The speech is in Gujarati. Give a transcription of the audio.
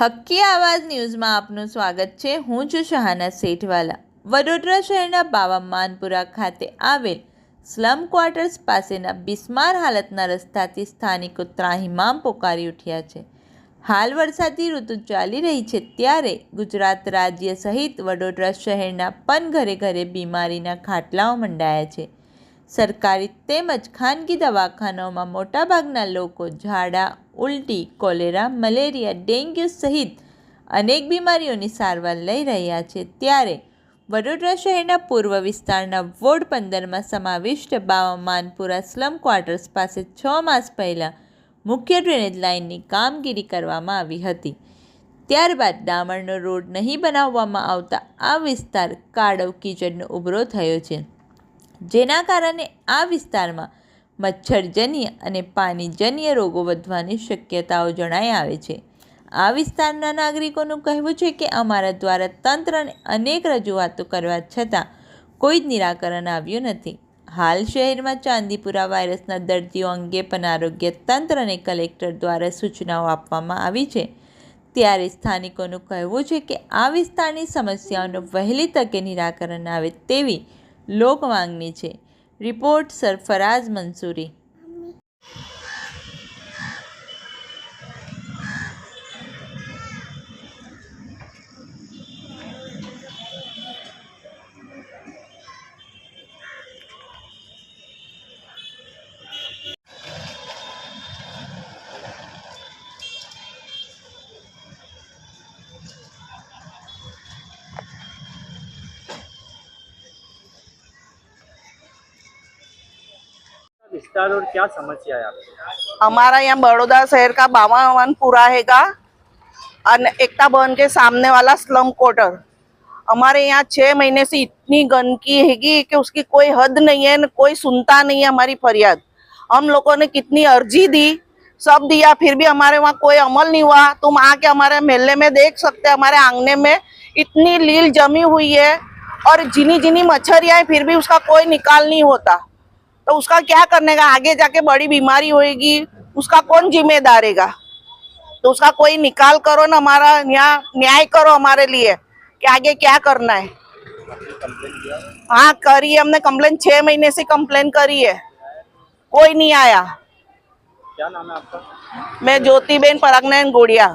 હક્કી આવાજ ન્યૂઝમાં આપનું સ્વાગત છે. હું છું શહાના શેઠવાલા. વડોદરા શહેરના બાવા માનપુરા ખાતે આવેલ સ્લમ ક્વાર્ટર્સ પાસેના બિસ્માર હાલતના રસ્તાથી સ્થાનિકો ત્રાહિમામ પોકારી ઉઠ્યા છે. હાલ વરસાદી ઋતુ ચાલી રહી છે ત્યારે ગુજરાત રાજ્ય સહિત વડોદરા શહેરના પણ ઘરે ઘરે બીમારીના ખાટલાઓ મંડાયા છે. સરકારી તેમજ ખાનગી દવાખાનાઓમાં મોટાભાગના લોકો ઝાડા ઉલટી, કોલેરા, મલેરિયા, ડેન્ગ્યુ સહિત અનેક બીમારીઓની સારવાર લઈ રહ્યા છે. ત્યારે વડોદરા શહેરના પૂર્વ વિસ્તારના વોર્ડ પંદરમાં સમાવિષ્ટ બાવા માનપુરા સ્લમ ક્વાર્ટર્સ પાસે છ માસ પહેલાં મુખ્ય ડ્રેનેજ લાઇનની કામગીરી કરવામાં આવી હતી. ત્યારબાદ ડામરનો રોડ નહીં બનાવવામાં આવતા આ વિસ્તાર કાળવ કીચડનો ઉભરો થયો છે. જેના કારણે આ વિસ્તારમાં મચ્છરજન્ય અને પાણીજન્ય રોગો વધવાની શક્યતાઓ જણાઈ આવે છે. આ વિસ્તારના નાગરિકોનું કહેવું છે કે અમારા દ્વારા તંત્રને અનેક રજૂઆતો કરવા છતાં કોઈ જ નિરાકરણ આવ્યું નથી. હાલ શહેરમાં ચાંદીપુરા વાયરસના દર્દીઓ અંગે પણ આરોગ્ય તંત્રને કલેક્ટર દ્વારા સૂચનાઓ આપવામાં આવી છે. ત્યારે સ્થાનિકોનું કહેવું છે કે આ વિસ્તારની સમસ્યાઓનું વહેલી તકે નિરાકરણ આવે તેવી લોક માંગણી છે. રિપોર્ટ સરફરાઝ મંસૂરી विस्तार और क्या समस्या है हमारा यहाँ बड़ौदा शहर का हैगा और एकता भवन के सामने वाला स्लम क्वार्टर हमारे यहाँ छह महीने से इतनी गंदगी हैगी कि उसकी कोई हद नहीं है, न कोई सुनता नहीं है हमारी फरियाद। हम लोगों ने कितनी अर्जी दी, सब दिया, फिर भी हमारे वहाँ कोई अमल नहीं हुआ। तुम आके हमारे मेले में देख सकते हैं, हमारे आंगने में इतनी लील जमी हुई है, और जिनी जिनी मच्छरियाँ हैं, फिर भी उसका कोई निकाल नहीं होता। तो उसका क्या करने का? आगे जाके बड़ी बीमारी होगी उसका कौन जिम्मेदार रहेगा तो उसका कोई निकाल करो ना हमारा यहाँ न्याय करो हमारे लिए कि आगे क्या करना है। हाँ करी है हमने कंप्लेन छह महीने से कंप्लेन करी है। कोई नहीं आया। क्या नाम है आपका? मैं ज्योतिबेन परागनयन गोड़िया।